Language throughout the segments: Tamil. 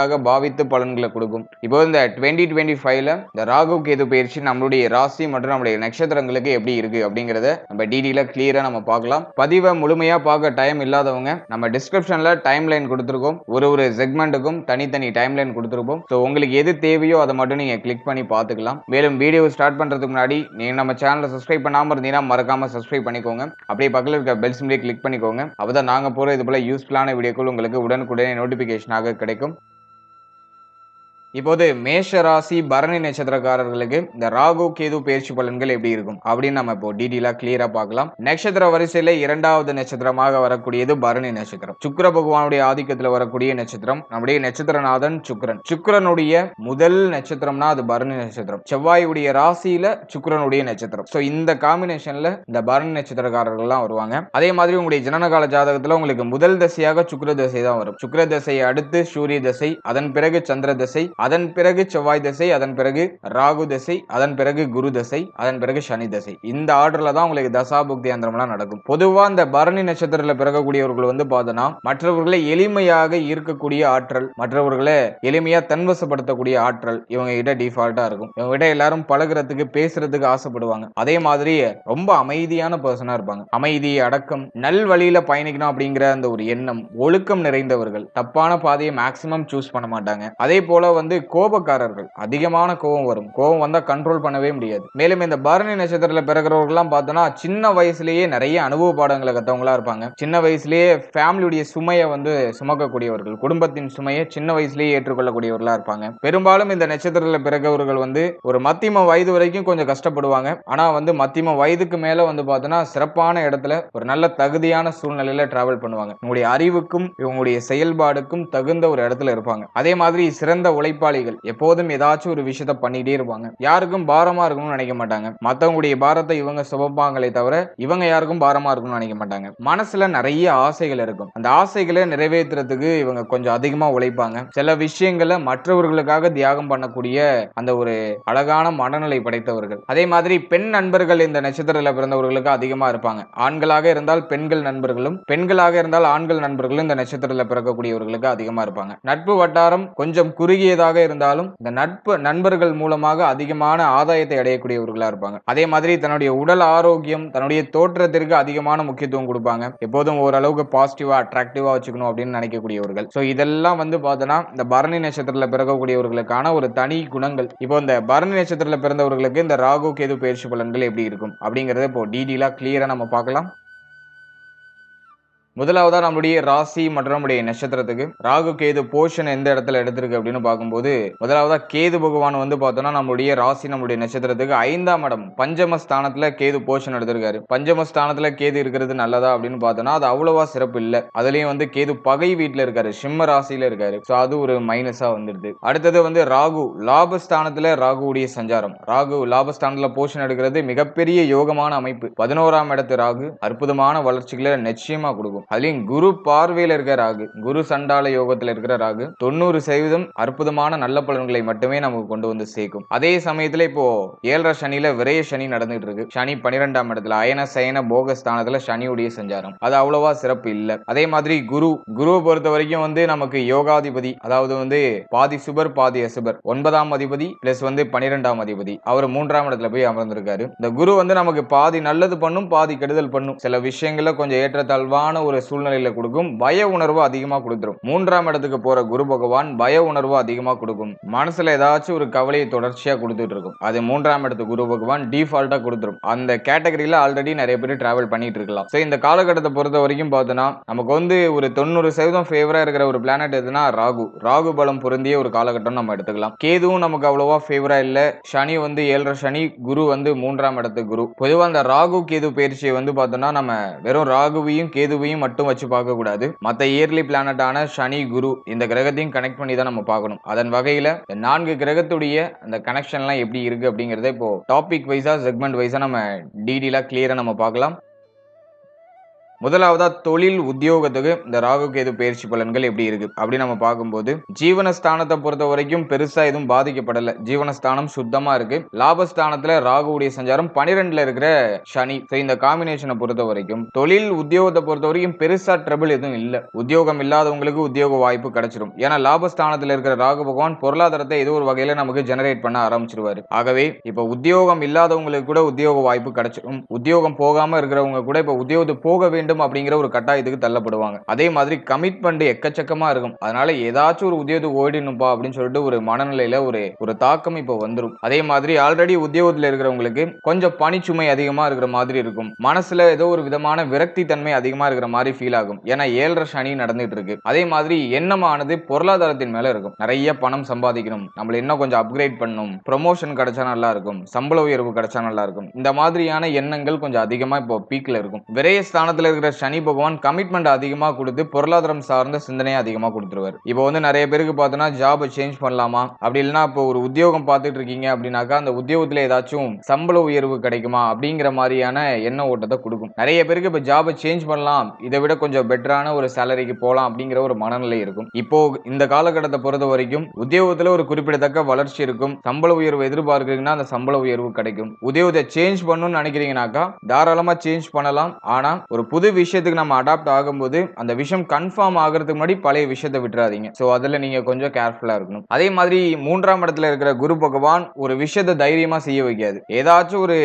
வீடாக பாவித்து பலன்களை கொடுக்கும். இப்போ இந்த டுவெண்ட்டி டுவெண்ட்டி ஃபைவ்ல இந்த ராகு கேது பயிற்சி நம்மளுடைய ராசி மற்றும் நம்மளுடைய நட்சத்திரங்களுக்கு எப்படி இருக்கு அப்படிங்கறத நம்ம டீடெயிலா கிளியரா நம்ம பார்க்கலாம். பதிவை முழுமையா பார்க்க டைம் இல்லாதவங்க நம்ம டிஸ்கிரிப்ஷன்ல டைம் லைன் கொடுத்துருக்கோம். ஒரு ஒரு செக்மெண்ட்டுக்கும் தனித்தனி டைம் லைன் கொடுத்துருப்போம். ஸோ உங்களுக்கு எது தேவையோ அதை மட்டும் நீங்க கிளிக் பண்ணி பார்த்துக்கலாம். மேலும் வீடியோ ஸ்டார்ட் பண்றதுக்கு முன்னாடி நீங்க நம்ம சேனலை சப்ஸ்கிரைப் பண்ணாம இருந்தீங்கன்னா மறக்காம சப்ஸ்கிரைப் பண்ணிக்கோங்க. அப்படியே பக்கத்தில் இருக்க பெல் சிம்லேயே கிளிக் பண்ணிக்கோங்க. அப்பதான் நாங்கள் போகிற இது போல யூஸ்ஃபுல்லான வீடியோக்கள் உங்களுக்கு உடனுக்குடனே நோட்டிஃபிகேஷனாக கிடைக்கும். இப்போது மேஷ ராசி பரணி நட்சத்திரக்காரர்களுக்கு இந்த ராகு கேது பயிற்சி பலன்கள் எப்படி இருக்கும்? அப்படின்னு நம்ம இப்போ டீடெயிலா கிளியரா பார்க்கலாம். நட்சத்திர வரிசையில இரண்டாவது நட்சத்திரமாக வரக்கூடியது பரணி நட்சத்திரம். சுக்கர பகவானுடைய ஆதிக்கத்துல வரக்கூடிய நட்சத்திரம். நம்முடைய நட்சத்திரநாதன் சுக்கிரன். சுக்கரனுடைய முதல் நட்சத்திரம்னா அது பரணி நட்சத்திரம். செவ்வாயுடைய ராசியில சுக்கிரனுடைய நட்சத்திரம். சோ இந்த காம்பினேஷன்ல இந்த பரணி நட்சத்திரக்காரர்கள்லாம் வருவாங்க. அதே மாதிரி உங்களுடைய ஜனனகால ஜாதகத்துல உங்களுக்கு முதல் தசையாக சுக்கர தசை தான் வரும். சுக்கர தசையை அடுத்து சூரிய தசை அதன் பிறகு சந்திர தசை அதன் பிறகு செவ்வாய் தசை அதன் பிறகு ராகு தசை அதன் பிறகு குரு தசை அதன் பிறகு சனி தசை. இந்த ஆர்டர்ல தான் உங்களுக்கு தசாபுக்தி அந்தரம்லாம் நடக்கும். பொதுவா இந்த பரணி நட்சத்திரத்துல பிறக்கக்கூடியவர்கள் வந்து பார்த்தோன்னா மற்றவர்களை எளிமையாக ஈர்க்கக்கூடிய ஆற்றல் மற்றவர்களை எளிமையா தன்வசப்படுத்தக்கூடிய ஆற்றல் இவங்க கிட்ட டிஃபால்ட்டா இருக்கும். இவங்க கிட்ட எல்லாரும் பழகுறதுக்கு பேசுறதுக்கு ஆசைப்படுவாங்க. அதே மாதிரி ரொம்ப அமைதியான பர்சனா இருப்பாங்க. அமைதி அடக்கம் நல் வழியில பயணிக்கணும் அப்படிங்கிற அந்த ஒரு எண்ணம் ஒழுக்கம் நிறைந்தவர்கள். தப்பான பாதையை மேக்சிமம் சூஸ் பண்ண மாட்டாங்க. அதே போல வந்து வந்து கோபக்காரர்கள். அதிகமான கோபம் வரும். கோபம் வந்தால் கண்ட்ரோல் பண்ணவே முடியாது. மேலும் இந்த பரணி நட்சத்திரத்தில் பிறகுறவர்கள்லாம் பார்த்தோம்னா சின்ன வயசுலேயே நிறைய அனுபவ பாடங்களை கத்தவங்களா இருப்பாங்க. சின்ன வயசுலேயே ஃபேமிலியுடைய சுமையை வந்து சுமக்கக்கூடியவர்கள் குடும்பத்தின் சுமையை சின்ன வயசுலேயே ஏற்றுக்கொள்ளக்கூடியவர்களா இருப்பாங்க. பெரும்பாலும் இந்த நட்சத்திரத்தில் பிறகுறவர்கள் வந்து ஒரு மத்தியம வயது வரைக்கும் கொஞ்சம் கஷ்டப்படுவாங்க. ஆனால் வந்து மத்தியம வயதுக்கு மேலே வந்து பார்த்தோன்னா சிறப்பான இடத்துல ஒரு நல்ல தகுதியான சூழ்நிலையில் டிராவல் பண்ணுவாங்க. உங்களுடைய அறிவுக்கும் இவங்களுடைய செயல்பாடுக்கும் தகுந்த ஒரு இடத்துல இருப்பாங்க. அதே மாதிரி சிறந்த உழைப்பு உழைப்பாளிகள் எப்போதும் ஏதாச்சும் ஒரு விஷயத்த பண்ணிட்டே இருப்பாங்க. யாருக்கும் பாரமா இருக்கணும்னு நினைக்க மாட்டாங்க. மத்தவங்களுடைய பாரத்தை இவங்க சுமப்பாங்களே தவிர இவங்க யாருக்கும் பாரமா இருக்கணும்னு நினைக்க மாட்டாங்க. மனசுல நிறைய ஆசைகள் இருக்கும். அந்த ஆசைகளை நிறைவேற்றுறதுக்கு இவங்க கொஞ்சம் அதிகமா உழைப்பாங்க. சில விஷயங்களை மற்றவர்களுக்காக தியாகம் பண்ணக்கூடிய அந்த ஒரு அழகான மனநிலை படைத்தவர்கள். அதே மாதிரி பெண் நண்பர்கள் இந்த நட்சத்திரத்தில் பிறந்தவர்களுக்கு அதிகமா இருப்பாங்க. ஆண்களாக இருந்தால் பெண்கள் நண்பர்களும் பெண்களாக இருந்தால் ஆண்கள் நண்பர்களும் இந்த நட்சத்திரத்தில் பிறக்கக்கூடியவர்களுக்கு அதிகமா இருப்பாங்க. நட்பு வட்டாரம் கொஞ்சம் குறுகியதாக இருந்தாலும் இந்த நட்பு நண்பர்கள் மூலமாக அதிகமான ஆதாயத்தை அடையக்கூடியவர்களா இருப்பாங்க. அதே மாதிரி தன்னுடைய உடல் ஆரோக்கியம் தன்னுடைய தோற்றத்திற்கு அதிகமான முக்கியத்துவம் கொடுப்பாங்க. எப்போதும் ஓரளவுக்கு பாசிட்டிவா அட்ராக்டிவா வச்சுக்கணும் அப்படின்னு நினைக்கக்கூடியவர்கள். ஸோ இதெல்லாம் வந்து பார்த்தோன்னா இந்த பரணி நட்சத்திரத்தில் பிறக்கக்கூடியவர்களுக்கான ஒரு தனி குணங்கள். இப்போ இந்த பரணி நட்சத்திரத்தில் பிறந்தவர்களுக்கு இந்த ராகு கேது பயிற்சி பலன்கள் எப்படி இருக்கும்? அப்படிங்கறத இப்போ டீடெயிலாக கிளியரா நம்ம பார்க்கலாம். முதலாவதாக நம்மளுடைய ராசி மற்றும் நம்முடைய நட்சத்திரத்துக்கு. ராகு கேது போஷன் எந்த இடத்துல எடுத்திருக்கு அப்படின்னு பார்க்கும்போது முதலாவதாக கேது பகவான் வந்து பார்த்தோம்னா நம்மளுடைய ராசி நம்முடைய நட்சத்திரத்துக்கு ஐந்தாம் இடம் பஞ்சம ஸ்தானத்தில் கேது போஷன் எடுத்திருக்காரு. பஞ்சம ஸ்தானத்தில் கேது இருக்கிறது நல்லதா அப்படின்னு பார்த்தோம்னா அது அவ்வளவா சிறப்பு இல்லை. அதுலேயும் வந்து கேது பகை வீட்டில் இருக்காரு சிம்ம ராசியில இருக்காரு. ஸோ அது ஒரு மைனஸாக வந்துடுது. அடுத்தது வந்து ராகு லாபஸ்தானத்தில் ராகுவுடைய சஞ்சாரம். ராகு லாபஸ்தானத்தில் போஷன் எடுக்கிறது மிகப்பெரிய யோகமான அமைப்பு. பதினோராம் இடத்து ராகு அற்புதமான வளர்ச்சிகளை நிச்சயமாக கொடுக்கும். அதுலயும் குரு பார்வையில் இருக்கிற ராகு குரு சண்டால யோகத்தில் இருக்கிற ராகு தொண்ணூறு சதவீதம் அற்புதமான நல்ல பலன்களை மட்டுமே நமக்கு கொண்டு வந்து சேர்க்கும். அதே சமயத்துல இப்போ ஏழரை சனியில விரைய சனி நடந்துட்டு இருக்கு. சனி பனிரெண்டாம் இடத்துல அயன சயன போக ஸ்தானத்துல சனியுடைய சஞ்சாரம். அது அவ்வளவா சிறப்பு இல்லை. அதே மாதிரி குரு குருவை பொறுத்த வரைக்கும் வந்து நமக்கு யோகாதிபதி அதாவது வந்து பாதி சுபர் பாதி அசுபர் ஒன்பதாம் அதிபதி பிளஸ் வந்து பனிரெண்டாம் அதிபதி அவர் மூன்றாம் இடத்துல போய் அமர்ந்திருக்காரு. இந்த குரு வந்து நமக்கு பாதி நல்லது பண்ணும் பாதி கெடுதல் பண்ணும். சில விஷயங்கள்ல கொஞ்சம் ஏற்றத்தாழ்வான ஒரு சூழ்நிலையில கொடுக்கும். பய உணர்வு அதிகமா கொடுத்துரும். மூன்றாம் இடத்துக்கு போற குரு பகவான் பய உணர்வு அதிகமா கொடுக்கும். மனசுல ஏதாச்சும் ஒரு கவலையை தொடர்ச்சியா கொடுத்துட்டு இருக்கும். அது மூன்றாம் இடத்து குரு பகவான் டிஃபால்ட்டா கொடுத்துரும். அந்த கேட்டகரியில ஆல்ரெடி நிறைய பேர் டிராவல் பண்ணிட்டு இருக்கலாம். சோ இந்த காலகட்டத்தை பொறுத்த வரைக்கும் பார்த்தோன்னா நமக்கு வந்து ஒரு தொண்ணூறு சதவீதம் ஃபேவரா இருக்கிற ஒரு பிளானட் எதுனா ராகு. ராகு பலம் பொருந்திய ஒரு காலகட்டம் நம்ம எடுத்துக்கலாம். கேதுவும் நமக்கு அவ்வளவா ஃபேவரா இல்ல. சனி வந்து ஏழரை சனி குரு வந்து மூன்றாம் இடத்து குரு. பொதுவா அந்த ராகு கேது பயிற்சியை வந்து பார்த்தோம்னா நம்ம வெறும் ராகுவையும் கேதுவையும் மட்டும் வச்சு பார்க்க கூடாது மத்த இயர்லி பிளானட்டான சனி குரு இந்த கிரகத்தையும் கனெக்ட் பண்ணி தான் நம்ம பார்க்கணும். அதன் வகையில இந்த நான்கு கிரகத்துடைய அந்த கனெக்ஷன்லாம் எப்படி இருக்கு அப்படிங்கறத இப்போ டாபிக் வைஸா செக்மெண்ட் வைஸாக நம்ம டீடெயிலாக கிளியரா நம்ம பார்க்கலாம். முதலாவதா தொழில் உத்தியோகத்துக்கு இந்த ராகு கேது பயிற்சி பலன்கள் எப்படி இருக்கு? அப்படி நம்ம பார்க்கும்போது ஜீவனஸ்தானத்தை பொறுத்த வரைக்கும் பெருசா எதுவும் பாதிக்கப்படல. ஜீவனஸ்தானம் சுத்தமா இருக்கு. லாபஸ்தானத்துல ராகுவுடைய சஞ்சாரம் பனிரெண்டுல இருக்கிற சனி. இந்த காம்பினேஷனை பொறுத்த வரைக்கும் தொழில் உத்தியோகத்தை பொறுத்த வரைக்கும் பெருசா ட்ரபிள் எதுவும் இல்லை. உத்தியோகம் இல்லாதவங்களுக்கு உத்தியோக வாய்ப்பு கிடைச்சிடும் ஏன்னா லாபஸ்தானத்துல இருக்கிற ராகு பகவான் பொருளாதாரத்தை ஏதோ ஒரு வகையில நமக்கு ஜெனரேட் பண்ண ஆரம்பிச்சிருவாரு. ஆகவே இப்ப உத்தியோகம் இல்லாதவங்களுக்கு கூட உத்தியோக வாய்ப்பு கிடைச்சிடும் உத்தியோகம் போகாம இருக்கிறவங்க கூட இப்ப உத்தியோகத்து போக வேண்டும் அப்படிங்கிற ஒரு கட்டாயத்துக்கு தள்ளப்படுவாங்க. அதே மாதிரி கமிட்மெண்ட் எக்கச்சக்கமா இருக்கும். அதனால ஏதாச்சும் ஒரு உத்தியோகத்துக்கு ஓடினுப்பா அப்படின்னு சொல்லிட்டு ஒரு மனநிலையில ஒரு ஒரு தாக்கம் இப்போ வந்துடும் அதே மாதிரி ஆல்ரெடி உத்தியோகத்தில் இருக்கிறவங்களுக்கு கொஞ்சம் பணிச்சுமை அதிகமா இருக்கிற மாதிரி இருக்கும். மனசுல ஏதோ ஒரு விதமான விரக்தி தன்மை அதிகமா இருக்கிற மாதிரி ஃபீல் ஆகும். ஏன்னா ஏழரை சனி நடந்துட்டு இருக்கு. அதே மாதிரி எண்ணமானது பொருளாதாரத்தின் மேல இருக்கும். நிறைய பணம் சம்பாதிக்கணும். நம்மள இன்னும் கொஞ்சம் அப்கிரேட் பண்ணணும். ப்ரொமோஷன் கிடைச்சா நல்லா இருக்கும். சம்பள உயர்வு கிடைச்சா நல்லா இருக்கும். இந்த மாதிரியான எண்ணங்கள் கொஞ்சம் அதிகமா இப்போ பீக்ல இருக்கும். விரைய ஸ்தானத்துல இருக்கிற சனி பகவான் கமிட்மெண்ட் அதிகமா கொடுத்து பொருளாதாரம் சார்ந்த சிந்தனையை அதிகமா கொடுத்துருவாரு. இப்போ வந்து நிறைய பேருக்கு பார்த்தோன்னா ஜாபை சேஞ்ச் பண்ணலாமா? அப்படி இல்லைன்னா இப்போ ஒரு உத்தியோகம் பார்த்துட்டு இருக்கீங்க அப்படின்னாக்கா அந்த உத்தியோகத்தில் ஏதாச்சும் சம்பள உயர்வு கிடைக்குமா? அப்படிங்கிற மாதிரியான எண்ண ஓட்டத்தை கொடுக்கும். நிறைய பேருக்கு இப்போ ஜாபை சேஞ்ச் பண்ணலாம். இதை விட கொஞ்சம் பெட்டரான ஒரு சேலரிக்கு போகலாம் அப்படிங்கிற ஒரு மனநிலை இருக்கும். இப்போ இந்த காலகட்டத்தை பொறுத்த வரைக்கும் உத்தியோகத்தில் ஒரு குறிப்பிடத்தக்க வளர்ச்சி இருக்கும். சம்பள உயர்வு எதிர்பார்க்குறீங்கன்னா அந்த சம்பள உயர்வு கிடைக்கும். உத்தியோகத்தை சேஞ்ச் பண்ணணும்னு நினைக்கிறீங்கனாக்கா தாராளமா சேஞ்ச் பண்ணலாம். ஆனா ஒரு புது விஷயத்துக்கு நம்ம அடாப்ட் ஆகும்போது அந்த விஷயம் கன்ஃபார்ம் ஆகிறதுக்கு முன்னாடி பழைய விஷயத்தை விட்டுறாதீங்க. ஸோ அதுல நீங்க கொஞ்சம் கேர்ஃபுல்லா இருக்கணும். அதே மாதிரி மூன்றாம் இடத்துல இருக்கிற குரு பகவான் ஒரு விஷயத்தை தைரியமா செய்ய வைக்காது. ஏதாச்சும் ஒரு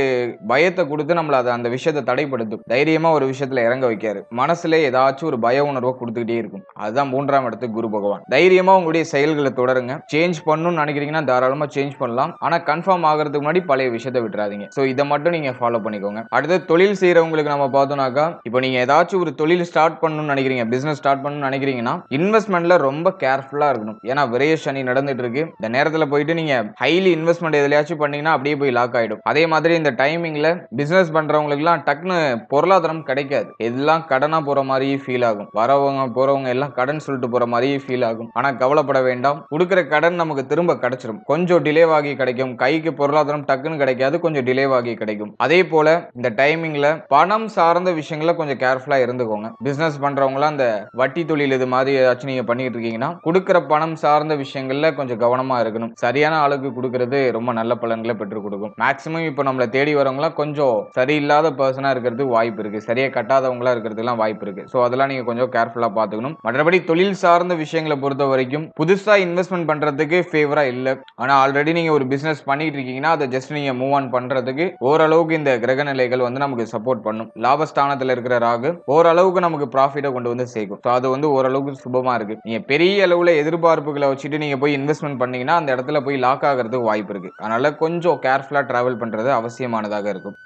பயத்தை கொடுத்து நம்மள அதை அந்த விஷயத்தை தடைப்படுத்தும். தைரியமா ஒரு விஷயத்துல இறங்க வைக்காரு மனசுல ஏதாச்சும் ஒரு பய உணர்வை கொடுத்துக்கிட்டே இருக்கும். அதுதான் மூன்றாம் இடத்துக்கு குரு பகவான். தைரியமா உங்களுடைய செயல்களை தொடருங்க. சேஞ்ச் பண்ணணும்னு நினைக்கிறீங்கன்னா தாராளமா சேஞ்ச் பண்ணலாம். ஆனா கன்ஃபார்ம் ஆகிறதுக்கு முன்னாடி பழைய விஷயத்தை விட்டுறாதீங்க. ஸோ இதை மட்டும் நீங்க ஃபாலோ பண்ணிக்கோங்க. அடுத்து தொழில் செய்யறவங்களுக்கு நம்ம பார்த்தோம்னாக்கா இப்போ நீங்கள் ஏதாச்சும் ஒரு தொழில் ஸ்டார்ட் பண்ணணும்னு நினைக்கிறீங்க பிஸ்னஸ் ஸ்டார்ட் பண்ணணும்னு நினைக்கிறீங்கன்னா இன்வெஸ்ட்மெண்ட்ல ரொம்ப கேர்ஃபுல்லாக இருக்கணும். ஏன்னா விரைய சனி நடந்துட்டு இருக்கு இந்த நேரத்தில் போயிட்டு நீங்கள் ஹைலி இன்வெஸ்ட்மெண்ட் எதுலையாச்சும் பண்ணீங்கன்னா அப்படியே போய் லாக் ஆகிடும் அதே மாதிரி இந்த டைமிங்ல பிஸ்னஸ் பண்றவங்களுக்குலாம் டக்குன்னு பொருளாதாரம் கிடைக்காது. எல்லாம் கடனாக போற மாதிரியே ஃபீல் ஆகும். வரவங்க போறவங்க எல்லாம் கடன் சொல்லிட்டு போற மாதிரியே ஃபீல் ஆகும். ஆனால் கவலைப்பட வேண்டாம். கொடுக்குற கடன் நமக்கு திரும்ப கிடைச்சிடும் கொஞ்சம் டிலே ஆகி கிடைக்கும். கைக்கு பொருளாதாரம் டக்குன்னு கிடைக்காது. கொஞ்சம் டிலே ஆகி கிடைக்கும். அதே போல இந்த டைமிங்ல பணம் சார்ந்த விஷயங்களை கொஞ்சம் கேர்ஃபுல்லா இருந்துக்கோங்க. பிசினஸ் பண்ணுறவங்களாம் அந்த வட்டி தொழில் இது மாதிரி ஏதாச்சும் நீங்க பண்ணிட்டு இருக்கீங்கன்னா கொடுக்குற பணம் சார்ந்த விஷயங்கள்ல கொஞ்சம் கவனமா இருக்கணும். சரியான ஆளுக்கு கொடுக்கறது ரொம்ப நல்ல பலன்களை பெற்றுக் கொடுக்கும். மேக்ஸிமம் இப்போ நம்மளை தேடி வரவங்களாம் கொஞ்சம் சரியில்லாத பர்சனா இருக்கிறது வாய்ப்பு இருக்கு. சரியா கட்டாதவங்களா இருக்கிறதுலாம் வாய்ப்பு இருக்கு. ஸோ அதெல்லாம் நீங்க கொஞ்சம் கேர்ஃபுல்லா பார்த்துக்கணும். மற்றபடி தொழில் சார்ந்த விஷயங்களை பொறுத்த வரைக்கும் புதுசா இன்வெஸ்ட்மெண்ட் பண்றதுக்கு ஃபேவரா இல்ல. ஆனா ஆல்ரெடி நீங்க ஒரு பிசினஸ் பண்ணிட்டு இருக்கீங்கன்னா அதை ஜஸ்ட் நீங்க மூவ் ஆன் பண்றதுக்கு ஓரளவுக்கு இந்த கிரக நிலைகள் வந்து நமக்கு சப்போர்ட் பண்ணும். லாபஸ்தானத்தில் இருக்கிற ராகு ஓரளவுக்கு நமக்கு ப்ராஃபிட்டை கொண்டு வந்து சேர்க்கும். ஸோ அது வந்து ஓரளவுக்கு சுபமாக இருக்கு. நீங்க பெரிய அளவுல எதிர்பார்ப்புகளை வச்சுட்டு நீங்க போய் இன்வெஸ்ட்மெண்ட் பண்ணீங்கன்னா அந்த இடத்துல போய் லாக் ஆகிறதுக்கு வாய்ப்பு இருக்கு. அதனால கொஞ்சம் கேர்ஃபுல்லாக டிராவல் பண்ணுறது அவசியமானதாக இருக்கும்.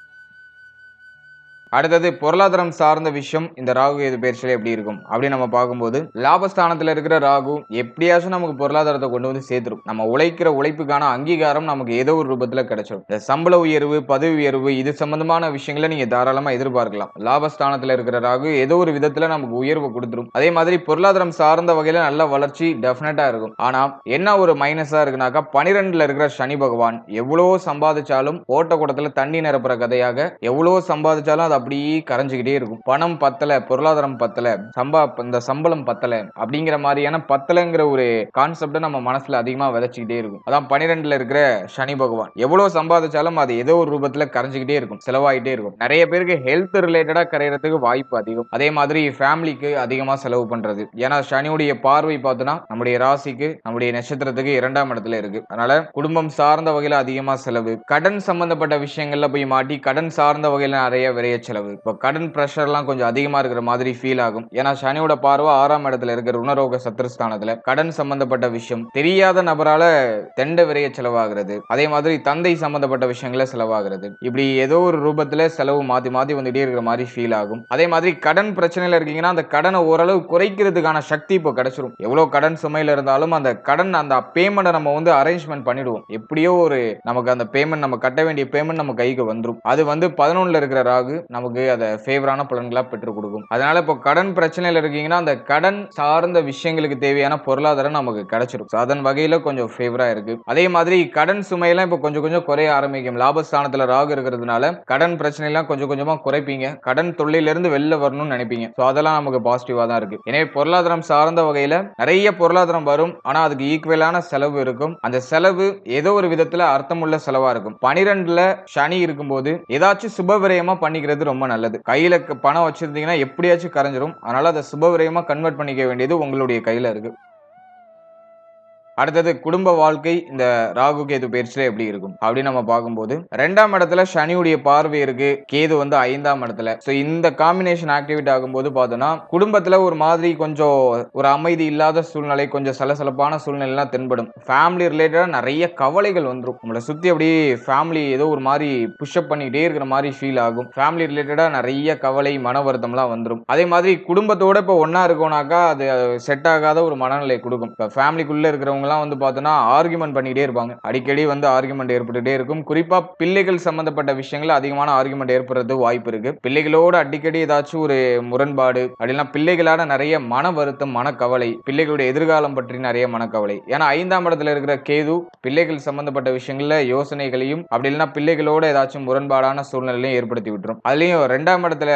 அடுத்தது பொருளாதாரம் சார்ந்த விஷயம் இந்த ராகு எது பயிற்சியில எப்படி இருக்கும்? அப்படின்னு நம்ம பார்க்கும்போது லாபஸ்தானத்தில் இருக்கிற ராகு எப்படியாச்சும் நமக்கு பொருளாதாரத்தை கொண்டு வந்து சேர்த்துரும். நம்ம உழைக்கிற உழைப்புக்கான அங்கீகாரம் நமக்கு ஏதோ ஒரு ரூபத்தில் கிடைச்சிடும் இந்த சம்பள உயர்வு பதவி உயர்வு இது சம்பந்தமான விஷயங்களை நீங்கள் தாராளமாக எதிர்பார்க்கலாம். லாபஸ்தானத்தில் இருக்கிற ராகு ஏதோ ஒரு விதத்தில் நமக்கு உயர்வு கொடுத்துரும். அதே மாதிரி பொருளாதாரம் சார்ந்த வகையில் நல்ல வளர்ச்சி டெஃபினட்டாக இருக்கும். ஆனால் என்ன ஒரு மைனஸாக இருக்குனாக்கா பனிரெண்டில் இருக்கிற சனி பகவான் எவ்வளோ சம்பாதிச்சாலும் ஓட்ட கூடத்தில் தண்ணி நிரப்புற கதையாக எவ்வளோ சம்பாதிச்சாலும் அதை அப்படியே கரைஞ்சுக்கிட்டே இருக்கும். பணம் பத்தல பொருளாதாரம் பத்தல சம்பா இந்த சம்பளம் பத்தல அப்படிங்கிற மாதிரியான பத்தலைங்கிற ஒரு கான்செப்டை நம்ம மனசுல அதிகமா விதைச்சுக்கிட்டே இருக்கும். அதான் பனிரெண்டுல இருக்கிற சனி பகவான். எவ்வளவு சம்பாதிச்சாலும் அது ஏதோ ஒரு ரூபத்துல கரைஞ்சுக்கிட்டே இருக்கும் செலவாயிட்டே இருக்கும். நிறைய பேருக்கு ஹெல்த் ரிலேட்டடா கரையறதுக்கு வாய்ப்பு அதிகம். அதே மாதிரி ஃபேமிலிக்கு அதிகமா செலவு பண்றது. ஏன்னா சனியுடைய பார்வை பார்த்தோன்னா நம்முடைய ராசிக்கு நம்முடைய நட்சத்திரத்துக்கு இரண்டாம் இடத்துல இருக்கு. அதனால குடும்பம் சார்ந்த வகையில அதிகமா செலவு கடன் சம்பந்தப்பட்ட விஷயங்கள்ல போய் மாட்டி கடன் சார்ந்த வகையில நிறைய விரைய செலவு. இப்போ கடன் ப்ரெஷர்லாம் கொஞ்சம் அதிகமா இருக்கிற மாதிரி ஃபீல் ஆகும். ஏன்னா சனியோட பார்வை ஆறாம் இடத்துல இருக்கிற உணரோக சத்துருஸ்தானத்துல கடன் சம்பந்தப்பட்ட விஷயம் தெரியாத நபரால தெண்ட விரைய செலவாகிறது. அதே மாதிரி தந்தை சம்பந்தப்பட்ட விஷயங்கள செலவாகிறது. இப்படி ஏதோ ஒரு ரூபத்தில் செலவு மாற்றி மாற்றி வந்துட்டே இருக்கிற மாதிரி ஃபீல் ஆகும். அதே மாதிரி கடன் பிரச்சனையில இருக்கீங்கன்னா அந்த கடனை ஓரளவு குறைக்கிறதுக்கான சக்தி இப்போ கிடைச்சிரும். எவ்வளோ கடன் சுமையில இருந்தாலும் அந்த கடன் அந்த பேமெண்ட்டை நம்ம வந்து அரேஞ்ச்மெண்ட் பண்ணிடுவோம். எப்படியோ ஒரு நமக்கு அந்த பேமெண்ட் நம்ம கட்ட வேண்டிய பேமெண்ட் நம்ம கைக்கு வந்துடும் அது வந்து பதினொன்னுல இருக்கிற ராகு நமக்கு அதை ஃபேவரான பலன்களாக பெற்றுக் கொடுக்கும். அதனால இப்போ கடன் பிரச்சனையில இருக்கீங்கன்னா அந்த கடன் சார்ந்த விஷயங்களுக்கு தேவையான பொருளாதாரம் நமக்கு கிடைச்சிரும். So, அதன் வகையில் கொஞ்சம் ஃபேவராக இருக்கு. அதே மாதிரி கடன் சுமையெல்லாம் இப்போ கொஞ்சம் கொஞ்சம் குறைய ஆரம்பிக்கும். லாபஸ்தானத்தில் ராகு இருக்கிறதுனால கடன் பிரச்சனை எல்லாம் கொஞ்சம் கொஞ்சமாக குறைப்பீங்க. கடன் தொல்லையிலிருந்து வெளில வரணும்னு நினைப்பீங்க. ஸோ அதெல்லாம் நமக்கு பாசிட்டிவாக தான் இருக்கு. எனவே பொருளாதாரம் சார்ந்த வகையில் நிறைய பொருளாதாரம் வரும். ஆனால் அதுக்கு ஈக்குவலான செலவு இருக்கும். அந்த செலவு ஏதோ ஒரு விதத்தில் அர்த்தமுள்ள செலவாக இருக்கும். பனிரெண்டில் சனி இருக்கும்போது ஏதாச்சும் சுப விரயமா பண்ணிக்கிறது ரொம்ப நல்லது. கையில பணம் வச்சிருந்தீங்கன்னா எப்படியாச்சும் கரைஞ்சிரும். அதனால அதை சுப விரயமா கன்வெர்ட் பண்ணிக்க வேண்டியது உங்களுடைய கையில இருக்கு. அடுத்தது குடும்ப வாழ்க்கை இந்த ராகு கேது பயிற்சியில எப்படி இருக்கும்? அப்படின்னு நம்ம பார்க்கும்போது ரெண்டாம் இடத்துல சனியுடைய பார்வை இருக்கு கேது வந்து ஐந்தாம் இடத்துல. ஸோ இந்த காம்பினேஷன் ஆக்டிவேட் ஆகும்போது பார்த்தோம்னா குடும்பத்துல ஒரு மாதிரி கொஞ்சம் ஒரு அமைதி இல்லாத சூழ்நிலை கொஞ்சம் சலசலப்பான சூழ்நிலைலாம் தென்படும். ஃபேமிலி ரிலேட்டடா நிறைய கவலைகள் வந்துடும் நம்மளை சுத்தி அப்படியே ஃபேமிலி ஏதோ ஒரு மாதிரி புஷ்அப் பண்ணிக்கிட்டே இருக்கிற மாதிரி ஃபீல் ஆகும். ஃபேமிலி ரிலேட்டடா நிறைய கவலை மன வருத்தம்லாம் வந்துடும் அதே மாதிரி குடும்பத்தோட இப்போ ஒன்றா இருக்கோனாக்கா அது செட் ஆகாத ஒரு மனநிலை கொடுக்கும். இப்போ ஃபேமிலிக்குள்ள அவங்கெல்லாம் வந்து பார்த்தோன்னா ஆர்குமெண்ட் பண்ணிக்கிட்டே இருப்பாங்க. அடிக்கடி வந்து ஆர்குமெண்ட் ஏற்பட்டுட்டே இருக்கும். குறிப்பாக பிள்ளைகள் சம்மந்தப்பட்ட விஷயங்கள் அதிகமான ஆர்குமெண்ட் ஏற்படுறது வாய்ப்பு இருக்கு. பிள்ளைகளோட அடிக்கடி ஏதாச்சும் ஒரு முரண்பாடு அப்படின்னா பிள்ளைகளான நிறைய மன வருத்தம் மனக்கவலை பிள்ளைகளுடைய எதிர்காலம் பற்றி நிறைய மனக்கவலை. ஏன்னா ஐந்தாம் இடத்துல இருக்கிற கேது பிள்ளைகள் சம்பந்தப்பட்ட விஷயங்கள்ல யோசனைகளையும் அப்படி இல்லைன்னா பிள்ளைகளோட ஏதாச்சும் முரண்பாடான சூழ்நிலையும் ஏற்படுத்தி விட்டுரும். அதுலயும் ரெண்டாம் இடத்துல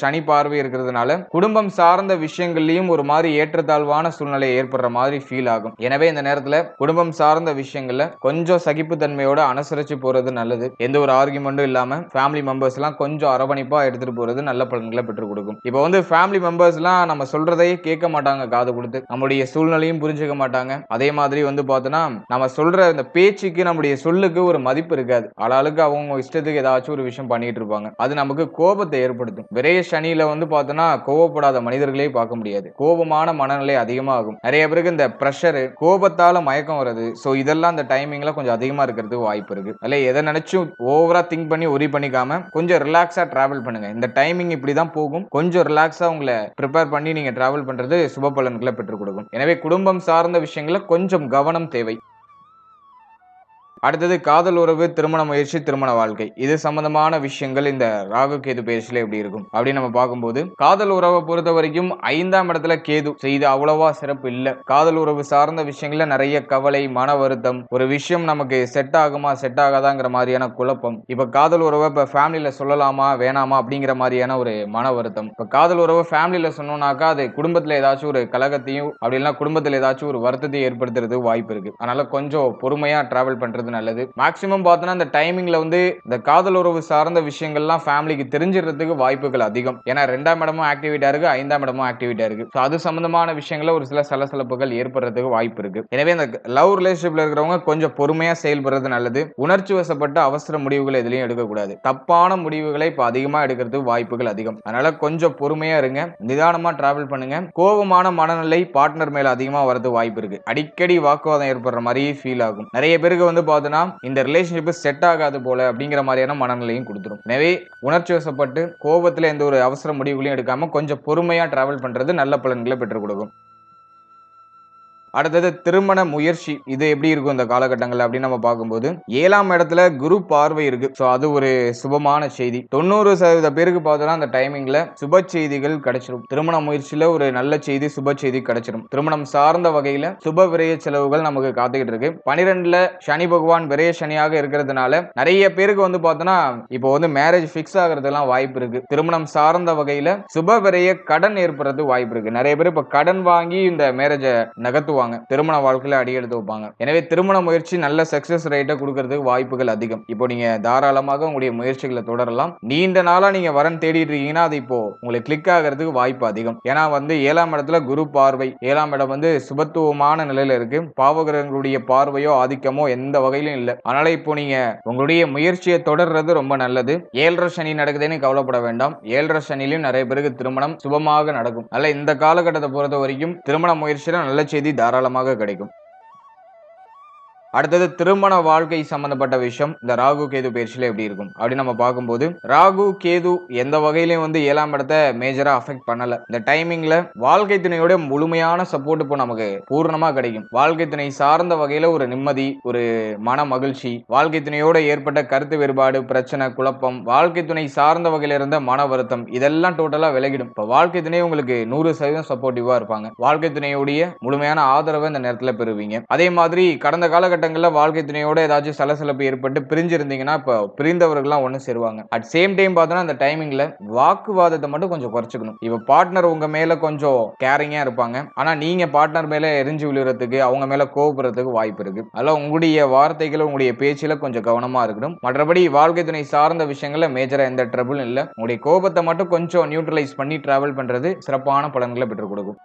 சனி பார்வை இருக்கிறதுனால குடும்பம் சார்ந்த விஷயங்கள்லயும் ஒரு மாதிரி ஏற்றத்தாழ்வான சூழ்நிலை ஏற்படுற மாதிரி ஃபீல் ஆகும். எனவே இந்த நேரத்துல குடும்பம் சார்ந்த விஷயங்கள்ல கொஞ்சம் சகிப்புத்தன்மையோட அனுசரிச்சு போறது நல்லது. எந்த ஒரு ஆர்குமெண்ட்டும் இல்லாம ஃபேமிலி மெம்பர்ஸ் எல்லாம் கொஞ்சம் அரவணைப்பா எடுத்துட்டு போறது நல்ல பலன்களை பெற்றுக் கொடுக்கும். இப்போ வந்து ஃபேமிலி மெம்பர்ஸ் எல்லாம் நம்ம சொல்றதையே கேட்க மாட்டாங்க காது கொடுத்து. நம்முடைய சூழ்நிலையும் புரிஞ்சுக்க மாட்டாங்க. அதே மாதிரி வந்து பார்த்தோன்னா நம்ம சொல்ற இந்த பேச்சுக்கு நம்முடைய சொல்லுக்கு ஒரு மதிப்பு இருக்காது. ஆளாளுக்கு அவங்க இஷ்டத்துக்கு ஏதாச்சும் ஒரு விஷயம் பண்ணிட்டு இருப்பாங்க. அது நமக்கு கோபத்தை ஏற்படுத்தும். விரைய சனியில வந்து பார்த்தோன்னா கோவப்படாத மனிதர்களே பார்க்க முடியாது. கோபமான மனநிலை அதிகமாகும். நிறைய பேருக்கு இந்த ப்ரெஷரு கோ கோபத்தால் மயக்கம் வருது ஸோ இதெல்லாம் அந்த டைமிங்கில் கொஞ்சம் அதிகமாக இருக்கிறதுக்கு வாய்ப்பு இருக்குது இல்லை எதை நினச்சும் ஓவராக திங்க் பண்ணி ஒரி பண்ணிக்காம கொஞ்சம் ரிலாக்ஸாக ட்ராவல் பண்ணுங்கள் இந்த டைமிங் இப்படி தான் போகும். கொஞ்சம் ரிலாக்ஸாக உங்களை ப்ரிப்பேர் பண்ணி நீங்கள் ட்ராவல் பண்ணுறது சுப பலன்களை பெற்றுக் கொடுக்கும். எனவே குடும்பம் சார்ந்த விஷயங்களில் கொஞ்சம் கவனம் தேவை. அடுத்தது காதல் உறவு திருமண முயற்சி திருமண வாழ்க்கை. இது சம்பந்தமான விஷயங்கள். இந்த ராகு கேது பயிற்சியில எப்படி இருக்கும்? அப்படின்னு நம்ம பார்க்கும்போது காதல் உறவை பொறுத்த வரைக்கும் ஐந்தாம் இடத்துல கேது செய்து இது அவ்வளவா சிறப்பு இல்லை. காதல் உறவு சார்ந்த விஷயங்கள்ல நிறைய கவலை மன வருத்தம் ஒரு விஷயம் நமக்கு செட் ஆகுமா செட் ஆகாதாங்கிற மாதிரியான குழப்பம். இப்ப காதல் உறவை இப்ப ஃபேமிலியில சொல்லலாமா வேணாமா அப்படிங்கிற மாதிரியான ஒரு மன வருத்தம். இப்ப காதல் உறவை ஃபேமிலியில சொன்னோம்னாக்கா அது குடும்பத்துல ஏதாச்சும் ஒரு கழகத்தையும் அப்படி இல்லைன்னா குடும்பத்துல ஏதாச்சும் ஒரு வருத்தத்தையும் ஏற்படுத்துறது வாய்ப்பு இருக்கு. அதனால கொஞ்சம் பொறுமையா டிராவல் பண்றது நல்லது. மேக்ஸிமம் பார்த்தோன்னா அந்த டைமிங்ல வந்து இந்த காதல் உறவு சார்ந்த விஷயங்கள்லாம் ஃபேமிலிக்கு தெரிஞ்சிடறதுக்கு வாய்ப்புகள் அதிகம். ஏன்னா ரெண்டாம் இடமும் ஆக்டிவிட்டா இருக்கு ஐந்தாம் இடமும் ஆக்டிவிட்டா இருக்கு. ஸோ அது சம்பந்தமான விஷயங்கள ஒரு சில சலசலப்புகள் ஏற்படுறதுக்கு வாய்ப்பு இருக்கு. எனவே இந்த லவ் ரிலேஷன்ஷிப்ல இருக்கிறவங்க கொஞ்சம் பொறுமையா செயல்படுறது நல்லது. உணர்ச்சி வசப்பட்ட அவசர முடிவுகளை எதுலையும் எடுக்கக்கூடாது. தப்பான முடிவுகளை இப்போ அதிகமா எடுக்கிறதுக்கு வாய்ப்புகள் அதிகம். அதனால கொஞ்சம் பொறுமையா இருங்க. நிதானமா டிராவல் பண்ணுங்க. கோபமான மனநிலை பார்ட்னர் மேல அதிகமா வரது வாய்ப்பு இருக்கு. அடிக்கடி வாக்குவாதம் ஏற்படுற மாதிரி ஃபீல் ஆகும். நிறைய பேருக்கு வந்து பார்த்தோன்னா இந்த ரிலேஷன்ஷிப் செட் ஆகாது போல அப்படிங்கிற மாதிரியான மனநிலையும் கொடுத்துரும். எனவே உணர்ச்சி வசப்பட்டு கோபத்தில் எந்த ஒரு அவசர முடிவுகளையும் எடுக்காம கொஞ்சம் பொறுமையா டிராவல் பண்றது நல்ல பலன்களை பெற்றுக் கொடுக்கும். அடுத்தது திருமண முயற்சி. இது எப்படி இருக்கும் இந்த காலகட்டங்கள் அப்படின்னு நம்ம பார்க்கும்போது ஏழாம் இடத்துல குரு பார்வை இருக்கு. ஸோ அது ஒரு சுபமான செய்தி. தொண்ணூறு சதவீத பேருக்கு பார்த்தோம்னா அந்த டைமிங்ல சுப செய்திகள் கிடைச்சிடும் திருமண முயற்சியில ஒரு நல்ல செய்தி சுப செய்தி கிடைச்சிடும் திருமணம் சார்ந்த வகையில சுப விரைய செலவுகள் நமக்கு காத்துக்கிட்டு இருக்கு. பனிரெண்டுல சனி பகவான் விரைய சனியாக இருக்கிறதுனால நிறைய பேருக்கு வந்து பார்த்தோன்னா இப்போ வந்து மேரேஜ் ஃபிக்ஸ் ஆகிறதுலாம் வாய்ப்பு இருக்கு. திருமணம் சார்ந்த வகையில சுப விரைய கடன் ஏற்படுறது வாய்ப்பு இருக்கு. நிறைய பேர் இப்போ கடன் வாங்கி இந்த மேரேஜை நகர்த்துவாங்க. வைப்பாங்க திருமண வாழ்க்கையில அடி எடுத்து வைப்பாங்க. எனவே திருமண முயற்சி நல்ல சக்சஸ் ரேட்டை கொடுக்கறதுக்கு வாய்ப்புகள் அதிகம். இப்போ நீங்க தாராளமாக உங்களுடைய முயற்சிகளை தொடரலாம். நீண்ட நாளா நீங்க வரன் தேடிட்டு இருக்கீங்கன்னா அது இப்போ உங்களுக்கு கிளிக் ஆகிறதுக்கு வாய்ப்பு அதிகம். ஏன்னா வந்து ஏழாம் இடத்துல குரு பார்வை. ஏழாம் இடம் வந்து சுபத்துவமான நிலையில இருக்கு. பாவகிரகங்களுடைய பார்வையோ ஆதிக்கமோ எந்த வகையிலும் இல்லை. அதனால இப்போ நீங்க உங்களுடைய முயற்சியை தொடர்றது ரொம்ப நல்லது. ஏழரை சனி நடக்குதுன்னு கவலைப்பட வேண்டாம். ஏழரை சனிலையும் நிறைய பேருக்கு திருமணம் சுபமாக நடக்கும். அதனால இந்த காலகட்டத்தை பொறுத்த வரைக்கும் திருமண முயற்சியில நல்ல செய்தி தாராளமாக கிடைக்கும். அடுத்தது திருமண வாழ்க்கை சம்பந்தப்பட்ட விஷயம். இந்த ராகு கேது பயிற்சியில எப்படி இருக்கும்? அப்படின்னு நம்ம பார்க்கும்போது ராகு கேது எந்த வகையிலையும் வந்து ஏழாம் இடத்தை மேஜரா அஃபெக்ட் பண்ணல. இந்த டைமிங்ல வாழ்க்கை துணையோட முழுமையான சப்போர்ட் இப்போ நமக்கு பூர்ணமா கிடைக்கும். வாழ்க்கை துணை சார்ந்த வகையில ஒரு நிம்மதி ஒரு மன மகிழ்ச்சி வாழ்க்கை துணையோட ஏற்பட்ட கருத்து வேறுபாடு பிரச்சனை குழப்பம் வாழ்க்கை துணை சார்ந்த வகையில இருந்த மன வருத்தம் இதெல்லாம் டோட்டலா விலகிடும். இப்போ வாழ்க்கை துணை உங்களுக்கு நூறு சதவீதம் சப்போர்ட்டிவா இருப்பாங்க. வாழ்க்கை துணையோடைய முழுமையான ஆதரவை இந்த நேரத்தில் பெறுவீங்க. அதே மாதிரி கடந்த காலகட்டங்களில் வாழ்க்கை துணையோட ஏதாச்சும் சலசலப்பு ஏற்பட்டு பிரிஞ்சிருந்தீங்கன்னா இப்போ பிரிந்தவர்கள்லாம் ஒன்று சேருவாங்க. அட் சேம் டைம் பார்த்தோன்னா அந்த டைமிங்கில் வாக்குவாதத்தை மட்டும் கொஞ்சம் குறைச்சிக்கணும். இப்போ பார்ட்னர் உங்கள் மேலே கொஞ்சம் கேரிங்காக இருப்பாங்க. ஆனால் நீங்கள் பார்ட்னர் மேலே எரிஞ்சு விழுறதுக்கு அவங்க மேலே கோபப்படுறதுக்கு வாய்ப்பு இருக்குது அதெல்லாம் உங்களுடைய வார்த்தைகள் உங்களுடைய பேச்சில் கொஞ்சம் கவனமாக இருக்கணும். மற்றபடி வாழ்க்கை துணை சார்ந்த விஷயங்களில் மேஜராக எந்த ட்ரபிளும் இல்லை. உங்களுடைய கோபத்தை மட்டும் கொஞ்சம் நியூட்ரலைஸ் பண்ணி ட்ராவல் பண்ணுறது சிறப்பான பலன்களை பெற்றுக் கொடுக்கும்.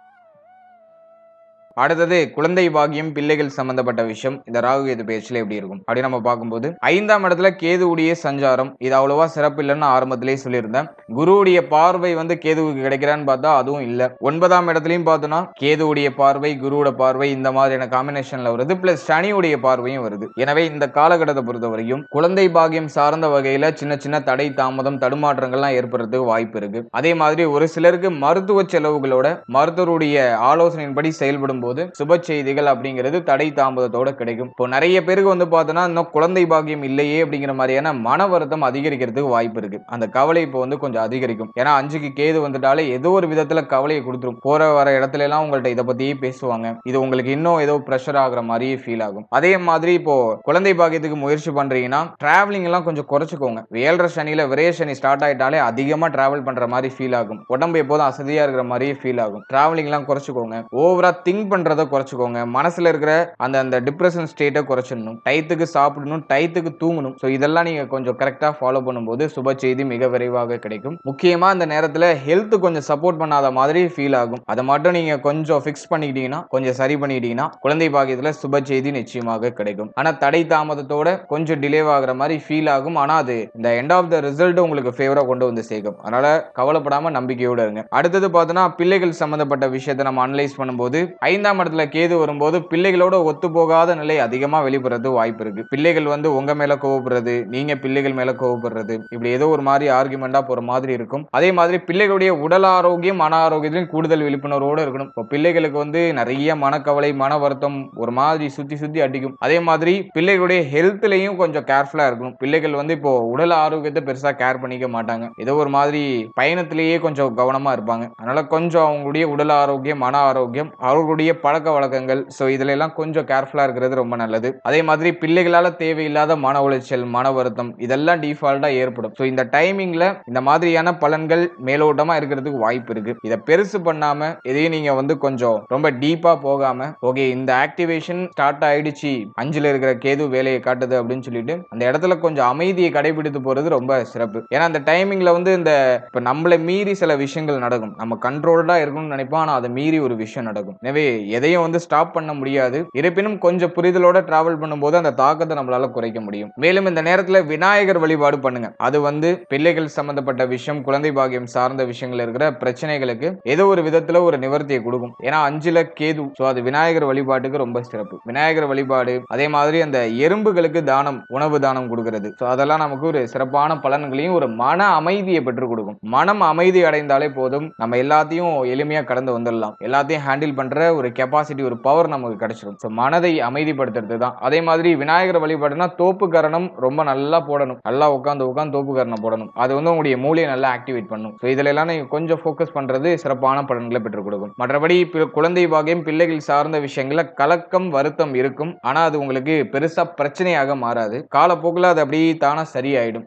அடுத்தது குழந்தை பாகியம் பிள்ளைகள் சம்பந்தப்பட்ட விஷயம். இந்த ராகு கேது பேச்சில் எப்படி இருக்கும்? அப்படி நம்ம பார்க்கும்போது ஐந்தாம் இடத்துல கேதுவுடைய சஞ்சாரம். இது அவ்வளவா சிறப்பு இல்லைன்னு ஆரம்பத்திலேயே சொல்லியிருந்தேன். குருவுடைய பார்வை வந்து கேதுவுக்கு கிடைக்கிறான்னு பார்த்தா அதுவும் இல்லை. ஒன்பதாம் இடத்துலையும் பார்த்தோம்னா கேதுவுடைய பார்வை குருவோட பார்வை இந்த மாதிரியான காம்பினேஷன்ல வருது. பிளஸ் சனியுடைய பார்வையும் வருது. எனவே இந்த காலகட்டத்தை பொறுத்த வரைக்கும் குழந்தை பாகியம் சார்ந்த வகையில சின்ன சின்ன தடை தாமதம் தடுமாற்றங்கள்லாம் ஏற்படுறதுக்கு வாய்ப்பு இருக்கு. அதே மாதிரி ஒரு சிலருக்கு மருத்துவ செலவுகளோட மருத்துவருடைய ஆலோசனையின்படி செயல்படும் போது சுப செய்திகள் அப்படிங்கிறது தடை தாமதத்தோட கிடைக்கும். இப்போ நிறைய பேருக்கு வந்து பார்த்தோன்னா இன்னும் குழந்தை பாக்கியம் இல்லையே அப்படிங்கிற மாதிரியான மன வருத்தம் அதிகரிக்கிறதுக்கு வாய்ப்பு இருக்கு. அந்த கவலை இப்போ வந்து கொஞ்சம் அதிகரிக்கும். ஏன்னா அஞ்சுக்கு கேது வந்துட்டாலே ஏதோ ஒரு விதத்துல கவலையை கொடுத்துரும். போற வர இடத்துல எல்லாம் உங்கள்ட்ட இதை பத்தியே பேசுவாங்க. இது உங்களுக்கு இன்னும் ஏதோ ப்ரெஷர் ஆகுற மாதிரியே ஃபீல் ஆகும். அதே மாதிரி இப்போ குழந்தை பாக்கியத்துக்கு முயற்சி பண்றீங்கன்னா டிராவலிங் எல்லாம் கொஞ்சம் குறைச்சிக்கோங்க. ஏழரை சனியில விரைய சனி ஸ்டார்ட் ஆயிட்டாலே அதிகமா டிராவல் பண்ற மாதிரி ஃபீல் ஆகும். உடம்பு எப்போதும் அசதியா இருக்கிற மாதிரியே ஃபீல் ஆகும். டிராவலிங் எல்லாம் குறைச்சிக்கோங்க. ஓவரா திங்க் பண்ணுறதை குறைச்சிக்கோங்க. மனசில் இருக்கிற அந்த அந்த டிப்ரெஷன் ஸ்டேட்டை குறைச்சிடணும். டயத்துக்கு சாப்பிடணும் டயத்துக்கு தூங்கணும். ஸோ இதெல்லாம் நீங்கள் கொஞ்சம் கரெக்டாக ஃபாலோ பண்ணும்போது சுப செய்தி மிக விரைவாக கிடைக்கும். முக்கியமாக அந்த நேரத்தில் ஹெல்த் கொஞ்சம் சப்போர்ட் பண்ணாத மாதிரி ஃபீல் ஆகும். அதை மட்டும் நீங்கள் கொஞ்சம் ஃபிக்ஸ் பண்ணிக்கிட்டீங்கன்னா கொஞ்சம் சரி பண்ணிக்கிட்டீங்கன்னா குழந்தை பாக்கியத்தில் சுப செய்தி நிச்சயமாக கிடைக்கும். ஆனால் தடை தாமதத்தோட கொஞ்சம் டிலே ஆகிற மாதிரி ஃபீல் ஆகும். ஆனால் அது இந்த எண்ட் ஆஃப் த ரிசல்ட் உங்களுக்கு ஃபேவராக கொண்டு வந்து சேர்க்கும். அதனால கவலைப்படாமல் நம்பிக்கையோடு இருங்க. அடுத்தது பார்த்தோன்னா பிள்ளைகள் சம்மந்தப்பட்ட விஷயத்தை நம்ம அனலைஸ் பண்ணும்போது ஐந்தாம் இடத்துல கேது வரும்போது பிள்ளைகளோட ஒத்து போகாத நிலை அதிகமா வெளிப்படுறது வாய்ப்பு இருக்கு. பிள்ளைகள் வந்து உங்க மேல கோவப்படுறது நீங்க பிள்ளைகள் மேல கோவப்படுறது இப்படி ஏதோ ஒரு மாதிரி ஆர்குமெண்டா போற மாதிரி இருக்கும். அதே மாதிரி பிள்ளைகளுடைய உடல் ஆரோக்கியம் மன ஆரோக்கியத்திலும் கூடுதல் விழிப்புணர்வோடு இருக்கணும். இப்போ பிள்ளைகளுக்கு வந்து நிறைய மனக்கவலை மன வருத்தம் ஒரு மாதிரி சுத்தி சுத்தி அடிக்கும். அதே மாதிரி பிள்ளைகளுடைய ஹெல்த்லயும் கொஞ்சம் கேர்ஃபுல்லா இருக்கணும். பிள்ளைகள் வந்து இப்போ உடல் ஆரோக்கியத்தை பெருசா கேர் பண்ணிக்க மாட்டாங்க. ஏதோ ஒரு மாதிரி பயணத்திலேயே கொஞ்சம் கவனமா இருப்பாங்க. அதனால கொஞ்சம் அவங்களுடைய உடல் ஆரோக்கியம் மன ஆரோக்கியம் அவர்களுடைய பழக்க வழக்கங்கள். ஸோ இதுல எல்லாம் கொஞ்சம் கேர்ஃபுல்லாக இருக்கிறது ரொம்ப நல்லது. அதே மாதிரி பிள்ளைகளால் தேவையில்லாத மன உளைச்சல் மன வருத்தம் இதெல்லாம் டிஃபால்ட்டாக ஏற்படும். ஸோ இந்த டைமிங்கில் இந்த மாதிரியான பலன்கள் மேலோட்டமாக இருக்கிறதுக்கு வாய்ப்பு இருக்கு. இதை பெருசு பண்ணாமல் இதையும் நீங்கள் வந்து கொஞ்சம் ரொம்ப டீப்பாக போகாமல் ஓகே இந்த ஆக்டிவேஷன் ஸ்டார்ட் ஆயிடுச்சு அஞ்சில் இருக்கிற கேது வேலையை காட்டுது அப்படின்னு சொல்லிட்டு அந்த இடத்துல கொஞ்சம் அமைதியை கடைபிடித்து போகிறது ரொம்ப சிறப்பு. ஏன்னா அந்த டைமிங்கில் வந்து இந்த இப்போ நம்மளை மீறி சில விஷயங்கள் நடக்கும். நம்ம கண்ட்ரோல்டாக இருக்கணும்னு நினைப்போம் ஆனால் அதை மீறி ஒரு விஷயம் நடக்கும். எனவே எதையும் வந்து ஸ்டாப் பண்ண முடியாது. இருப்பினும் கொஞ்சம் புரிதலோட டிராவல் பண்ணும்போது அந்த தாக்கத்தை நம்மளால குறைக்க முடியும். மேலும் இந்த நேரத்துல விநாயகர் வழிபாடு பண்ணுங்க. அது வந்து பிள்ளைகள் சம்பந்தப்பட்ட விஷயம் குழந்தை பாகியம் சார்ந்த விஷயங்கள் இருக்கிற பிரச்சனைகளுக்கு ஏதோ ஒரு விதத்துல ஒரு நிவர்த்தியை கொடுக்கும். ஏன்னா அஞ்சுல கேது. ஸோ அது விநாயகர் வழிபாட்டுக்கு ரொம்ப சிறப்பு. விநாயகர் வழிபாடு அதே மாதிரி அந்த எறும்புகளுக்கு தானம் உணவு தானம் கொடுக்கிறது. ஸோ அதெல்லாம் நமக்கு ஒரு சிறப்பான பலன்களையும் ஒரு மன அமைதியை பெற்றுக் கொடுக்கும். மனம் அமைதி அடைந்தாலே போதும். நம்ம எல்லாத்தையும் எளிமையா கடந்து வந்துடலாம். எல்லாத்தையும் ஹேண்டில் பண்ற ஒரு கெப்பாசிட்டி ஒரு பவர் நமக்கு கிடைச்சிடும் ஸோ மனதை அமைதிப்படுத்துறது தான். அதே மாதிரி விநாயகர் வழிபாடுனா தோப்பு கரணம் ரொம்ப நல்லா போடணும். நல்லா உட்காந்து உட்காந்து தோப்பு கரணம் போடணும். அது வந்து உங்களுடைய மூளையை நல்லா ஆக்டிவேட் பண்ணும். ஸோ இதில் எல்லாம் நீங்கள் கொஞ்சம் ஃபோக்கஸ் பண்ணுறது சிறப்பான பலன்களை பெற்றுக் கொடுக்கும். மற்றபடி குழந்தை பாகியம் பிள்ளைகள் சார்ந்த விஷயங்களில் கலக்கம் வருத்தம் இருக்கும். ஆனால் அது உங்களுக்கு பெருசாக பிரச்சனையாக மாறாது. காலப்போக்கில் அது அப்படியே தானாக சரியாயிடும்.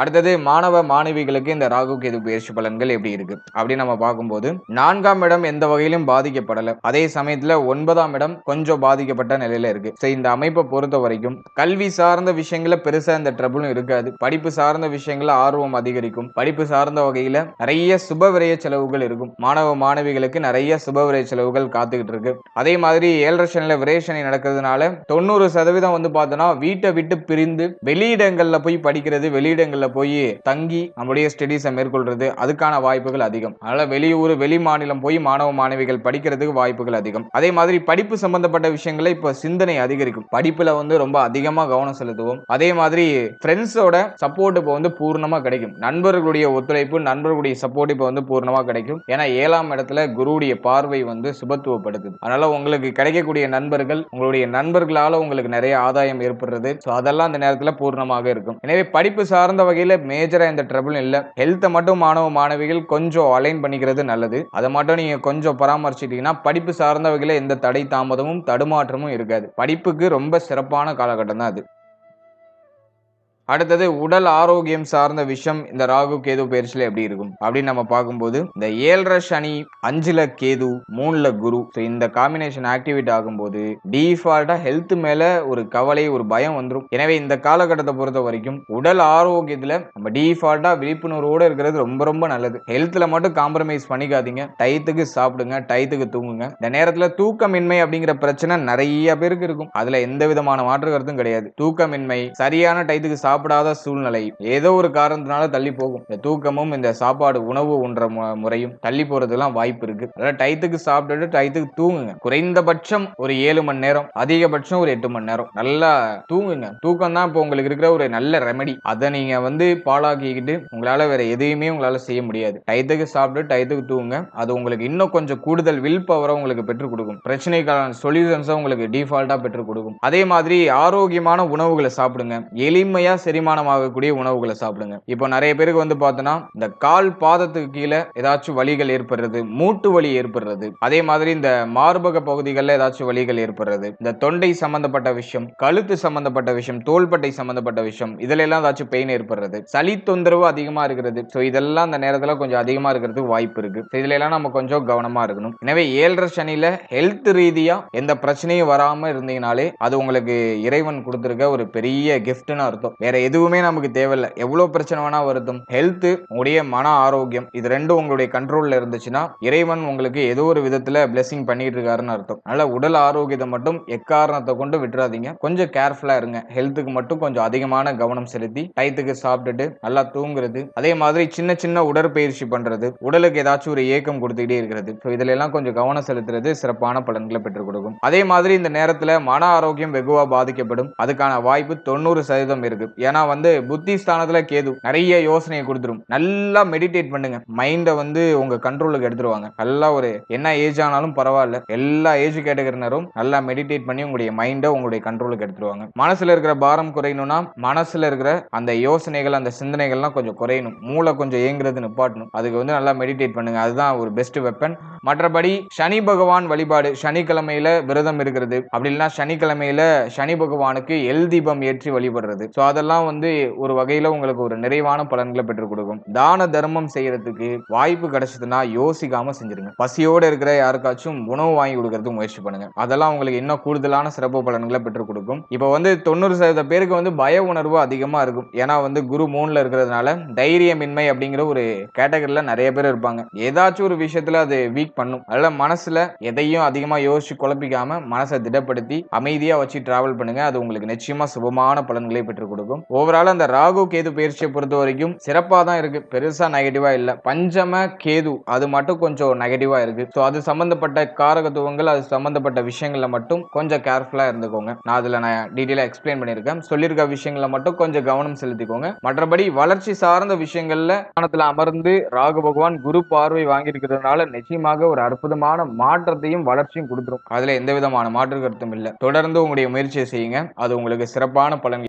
அடுத்தது மாணவ மாணவிகளுக்கு இந்த ராகு கேது பயிற்சி பலன்கள் எப்படி இருக்கு? அப்படின்னு நம்ம பார்க்கும்போது நான்காம் இடம் எந்த வகையிலும் பாதிக்கப்படல. அதே சமயத்துல ஒன்பதாம் இடம் கொஞ்சம் பாதிக்கப்பட்ட நிலையில இருக்கு. So, இந்த அமைப்பை பொறுத்த வரைக்கும் கல்வி சார்ந்த விஷயங்கள பெருசா இந்த ட்ரபிளும் இருக்காது. படிப்பு சார்ந்த விஷயங்கள ஆர்வம் அதிகரிக்கும். படிப்பு சார்ந்த வகையில நிறைய சுப விரைய செலவுகள் இருக்கும். மாணவ மாணவிகளுக்கு நிறைய சுப விரைய செலவுகள் காத்துக்கிட்டு இருக்கு. அதே மாதிரி ஏழரை சனில விரேஷனை நடக்கிறதுனால தொண்ணூறு சதவீதம் வந்து பார்த்தோன்னா வீட்டை விட்டு பிரிந்து வெளியிடங்கள்ல போய் படிக்கிறது வெளியிடங்கள்ல போய் தங்கி நம்முடைய ஸ்டடீஸை மேற்கொள்றது அதுக்கான வாய்ப்புகள் அதிகம். அதனால வெளியூர் வெளி மாநிலம் போய் மாணவ மாணவிகள் படிக்கிறதுக்கு வாய்ப்புகள் அதிகம். அதே மாதிரி படிப்பு சம்பந்தப்பட்ட விஷயங்களை இப்போ சிந்தனை அதிகரிக்கும். படிப்புல வந்து ரொம்ப அதிகமாக கவனம் செலுத்துவோம். அதே மாதிரி ஃப்ரெண்ட்ஸோட சப்போர்ட் இப்போ வந்து பூர்ணமாக கிடைக்கும். நண்பர்களுடைய ஒத்துழைப்பு நண்பர்களுடைய சப்போர்ட் இப்போ வந்து பூர்ணமா கிடைக்கும். ஏன்னா ஏழாம் இடத்துல குருவுடைய பார்வை வந்து சுபத்துவப்படுத்துது. அதனால உங்களுக்கு கிடைக்கக்கூடிய நண்பர்கள் உங்களுடைய நண்பர்களால் உங்களுக்கு நிறைய ஆதாயம் ஏற்படுறது. ஸோ அதெல்லாம் அந்த நேரத்தில் பூர்ணமாக இருக்கும். எனவே படிப்பு சார்ந்த வகை வகையில் மேஜரா எந்த ட்ரபிளும் இல்லை. ஹெல்த்தை மட்டும் மாணவ மாணவிகள் கொஞ்சம் அலைன் பண்ணிக்கிறது நல்லது. அதை மட்டும் நீங்க கொஞ்சம் பராமரிச்சிட்டீங்கன்னா படிப்பு சார்ந்த வகையில் எந்த தடை தாமதமும் தடுமாற்றமும் இருக்காது. படிப்புக்கு ரொம்ப சிறப்பான காலகட்டம் தான் அது. அடுத்தது உடல் ஆரோக்கியம் சார்ந்த விஷயம் இந்த ராகு கேது பயிற்சியில எப்படி இருக்கும்? அப்படின்னு நம்ம பார்க்கும்போது இந்த ஏழரை சனி அஞ்சுல கேது மூணுல குரு ஸோ இந்த காம்பினேஷன் ஆக்டிவேட் ஆகும்போது டிஃபால்ட்டா ஹெல்த் மேல ஒரு கவலை ஒரு பயம் வந்துடும் எனவே இந்த காலகட்டத்தை பொறுத்த வரைக்கும் உடல் ஆரோக்கியத்துல நம்ம டிஃபால்ட்டா விழிப்புணர்வோட இருக்கிறது ரொம்ப ரொம்ப நல்லது. ஹெல்த்ல மட்டும் காம்ப்ரமைஸ் பண்ணிக்காதீங்க. டயத்துக்கு சாப்பிடுங்க டயத்துக்கு தூங்குங்க. இந்த நேரத்துல தூக்கமின்மை அப்படிங்கிற பிரச்சனை நிறைய பேருக்கு இருக்கும். அதுல எந்த விதமான மாற்று கருத்தும் கிடையாது. தூக்கமின்மை சரியான டயத்துக்கு சாப்பிடாத சூழ்நிலை. ஏதோ ஒரு காரணத்தினால தள்ளி போகும். இந்த தூக்கமும் இந்த சாப்பாடு உணவு உண்ற மு- முறையும் தள்ளி போறதுலாம் வாய்ப்பு இருக்கு. அதாவது டயத்துக்கு சாப்பிட்டுட்டு டயத்துக்கு தூங்குங்க. குறைந்தபட்சம் ஒரு ஏழு மணி நேரம் அதிகபட்சம் ஒரு எட்டு மணி நேரம். நல்லா தூங்குங்க. தூக்கம் தான் இப்போ உங்களுக்கு இருக்கிற ஒரு நல்ல ரெமெடி அதை நீங்க வந்து பாழாக்கிக்கிட்டு உங்களால வேற எதையுமே உங்களால செய்ய முடியாது. டயத்துக்கு சாப்பிட்டு டயத்துக்கு தூங்குங்க. அது உங்களுக்கு இன்னும் கொஞ்சம் கூடுதல் வில் பவரை உங்களுக்கு பெற்றுக் கொடுக்கும். பிரச்சனைக்கான சொல்யூஷன்ஸை உங்களுக்கு டிஃபால்ட்டா பெற்றுக் கொடுக்கும். அதே மாதிரி ஆரோக்கியமான உணவுகளை சாப்பிடுங்க. எளிமையா செரிமானம் ஆகக்கூடிய உணவுகளை சாப்பிடுங்க. இப்போ நிறைய பேருக்கு வந்து பார்த்தோன்னா இந்த கால் பாதத்துக்கு கீழே ஏதாச்சும் வலிகள் ஏற்படுறது மூட்டு வலி ஏற்படுறது அதே மாதிரி இந்த மார்பக பகுதிகளில் ஏதாச்சும் வலிகள் ஏற்படுறது இந்த தொண்டை சம்பந்தப்பட்ட விஷயம் கழுத்து சம்பந்தப்பட்ட விஷயம் தோள்பட்டை சம்பந்தப்பட்ட விஷயம் இதுல எல்லாம் ஏதாச்சும் பெயின் ஏற்படுறது. சளி தொந்தரவு அதிகமா இருக்கிறது. ஸோ இதெல்லாம் அந்த நேரத்தில் கொஞ்சம் அதிகமா இருக்கிறதுக்கு வாய்ப்பு இருக்கு. இதுல எல்லாம் நம்ம கொஞ்சம் கவனமா இருக்கணும். எனவே ஏழரை சனியில ஹெல்த் ரீதியா எந்த பிரச்சனையும் வராம இருந்தீங்கனாலே அது உங்களுக்கு இறைவன் கொடுத்துருக்க ஒரு பெரிய கிஃப்ட்னு அர்த்தம். வேற எதுவுமே நமக்கு தேவையில்லை. எவ்வளவு பிரச்சனை வேணா வருதும். ஹெல்த் உடைய மன ஆரோக்கியம் இது ரெண்டும் உங்களுடைய கண்ட்ரோல்ல இருந்துச்சுன்னா இறைவன் உங்களுக்கு ஏதோ ஒரு விதத்துல பிளெஸிங் பண்ணிட்டு இருக்காருன்னு அர்த்தம். அதனால உடல் ஆரோக்கியத்தை மட்டும் எக்காரணத்தை கொண்டு விட்டுறாதீங்க. கொஞ்சம் கேர்ஃபுல்லா இருங்க. ஹெல்த்துக்கு மட்டும் கொஞ்சம் அதிகமான கவனம் செலுத்தி டயத்துக்கு சாப்பிட்டுட்டு நல்லா தூங்குறது. அதே மாதிரி சின்ன சின்ன உடற்பயிற்சி பண்றது. உடலுக்கு ஏதாச்சும் ஒரு ஏக்கம் கொடுத்துக்கிட்டே இருக்கிறது. ஸோ இதுல எல்லாம் கொஞ்சம் கவனம் செலுத்துறது சிறப்பான பலன்களை பெற்றுக் கொடுக்கும். அதே மாதிரி இந்த நேரத்துல மன ஆரோக்கியம் வெகுவா பாதிக்கப்படும். அதுக்கான வாய்ப்பு தொண்ணூறு சதவீதம் இருக்கு. ஏன்னா வந்து புத்தி ஸ்தானத்துல கேது நிறைய யோசனையை கொடுத்துரும். நல்லா மெடிடேட் பண்ணுங்க. மைண்டை வந்து உங்க கண்ட்ரோலுக்கு எடுத்துருவாங்க. நல்லா ஒரு என்ன ஏஜ் ஆனாலும் பரவாயில்ல. எல்லா ஏஜ் கேட்டகரினரும் நல்லா மெடிடேட் பண்ணி உங்களுடைய மைண்டை உங்களுடைய கண்ட்ரோலுக்கு எடுத்துருவாங்க. மனசுல இருக்கிற பாரம் குறையணும்னா மனசுல இருக்கிற அந்த யோசனைகள் அந்த சிந்தனைகள்லாம் கொஞ்சம் குறையணும். மூளை கொஞ்சம் ஏங்குறது நிப்பாட்டணும். அதுக்கு வந்து நல்லா மெடிடேட் பண்ணுங்க. அதுதான் ஒரு பெஸ்ட் வெப்பன் மற்றபடி சனி பகவான் வழிபாடு. சனிக்கிழமையில விரதம் இருக்கிறது. அப்படி இல்லைன்னா சனிக்கிழமையில சனி பகவானுக்கு எல் தீபம் ஏற்றி வழிபடுறது. ஸோ அதெல்லாம் வந்து ஒரு வகையில உங்களுக்கு ஒரு நிறைவான பலன்களை பெற்றுக் கொடுக்கும். தான தர்மம் செய்யறதுக்கு வாய்ப்பு கிடைச்சதுன்னா யோசிக்காம செஞ்சிருங்க. பசியோட இருக்கிற யாருக்காச்சும் உணவு வாங்கி கொடுக்கறதுக்கு முயற்சி பண்ணுங்க. அதெல்லாம் உங்களுக்கு இன்னும் கூடுதலான சிறப்பு பலன்களை பெற்றுக் கொடுக்கும். இப்போ வந்து தொண்ணூறு சதவீத பேருக்கு வந்து பய உணர்வு அதிகமா இருக்கும். ஏன்னா வந்து குரு மூணில் இருக்கிறதுனால தைரியமின்மை அப்படிங்கிற ஒரு கேட்டகரியில் நிறைய பேர் இருப்பாங்க. ஏதாச்சும் ஒரு விஷயத்துல அது வீக் பண்ணும். அதில் மனசுல எதையும் அதிகமாக யோசிச்சு குழப்பிக்காம மனசை திடப்படுத்தி அமைதியாக வச்சு டிராவல் பண்ணுங்க. அது உங்களுக்கு நிச்சயமாக சுபமான பலன்களை பெற்றுக் கொடுக்கும். ஓவரால் அந்த ராகு கேது பயிற்சியை பொறுத்த வரைக்கும் சிறப்பா தான் இருக்கு. பெருசா நெகட்டிவா இல்லை. பஞ்சம கேது அது மட்டும் கொஞ்சம் நெகட்டிவா இருக்கு. ஸோ அது சம்பந்தப்பட்ட காரகத்துவங்கள் அது சம்பந்தப்பட்ட விஷயங்கள்ல மட்டும் கொஞ்சம் கேர்ஃபுல்லா இருந்துக்கோங்க. நான் அதுல நான் டீட்டெயிலாக எக்ஸ்பிளைன் பண்ணியிருக்கேன். சொல்லியிருக்க விஷயங்கள மட்டும் கொஞ்சம் கவனம் செலுத்திக்கோங்க. மற்றபடி வளர்ச்சி சார்ந்த விஷயங்கள்ல ஸ்தானத்துல அமர்ந்து ராகு பகவான் குரு பார்வை வாங்கியிருக்கிறதுனால நிச்சயமாக ஒரு அற்புதமான மாற்றத்தையும் வளர்ச்சியும் கொடுத்துரும். அதுல எந்த விதமான மாற்று கருத்தும் இல்லை. தொடர்ந்து உங்களுடைய முயற்சியை செய்யுங்க. அது உங்களுக்கு சிறப்பான பலன்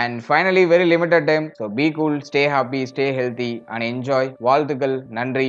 and finally very limited time so be cool stay happy stay healthy and enjoy வாழ்த்துக்கள் நன்றி